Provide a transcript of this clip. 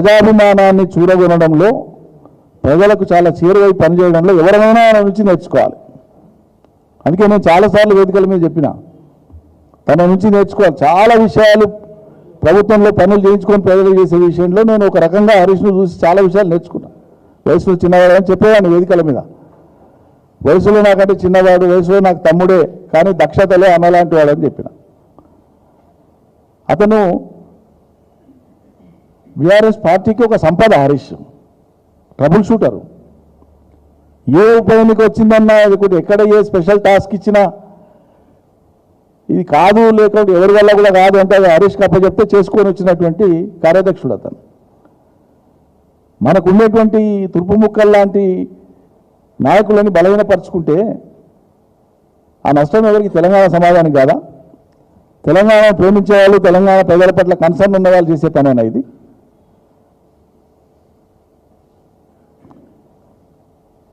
ప్రజాభిమానాన్ని చూడగొనడంలో ప్రజలకు చాలా చేరువై పనిచేయడంలో ఎవరైనా నుంచి నేర్చుకోవాలి. అందుకే నేను చాలాసార్లు వేదికల మీద చెప్పిన తన నుంచి నేర్చుకోవాలి. చాలా విషయాలు ప్రభుత్వంలో పనులు చేయించుకొని ప్రజలు చేసే విషయంలో నేను ఒక రకంగా హరీష్ను చూసి చాలా విషయాలు నేర్చుకున్నా. వయసులో చిన్నవాడు అని చెప్పేవాడిని వేదికల మీద. వయసులో నాకంటే చిన్నవాడు వయసులో నాకు తమ్ముడే కానీ దక్షతలే అన్నలాంటి వాడు అని చెప్పిన. అతను బీఆర్ఎస్ పార్టీకి ఒక సంపద హరీష్. ట్రబుల్ షూటరు ఏ ఉప ఎన్నిక వచ్చిందన్నా అది ఎక్కడ ఏ స్పెషల్ టాస్క్ ఇచ్చినా ఇది కాదు లేకపోతే ఎవరి వల్ల కూడా కాదు అంటే హరీష్ కప్ప చెప్తే చేసుకొని వచ్చినటువంటి కార్యదక్షుడు అతను. మనకు ఉండేటువంటి తుర్పు లాంటి నాయకులని బలహీనపరుచుకుంటే ఆ నష్టం ఎవరికి? తెలంగాణ సమాజానికి కాదా? తెలంగాణ ప్రేమించే వాళ్ళు తెలంగాణ ప్రజల పట్ల కన్సర్న్ ఉన్న వాళ్ళు చేసే పనేనా ఇది?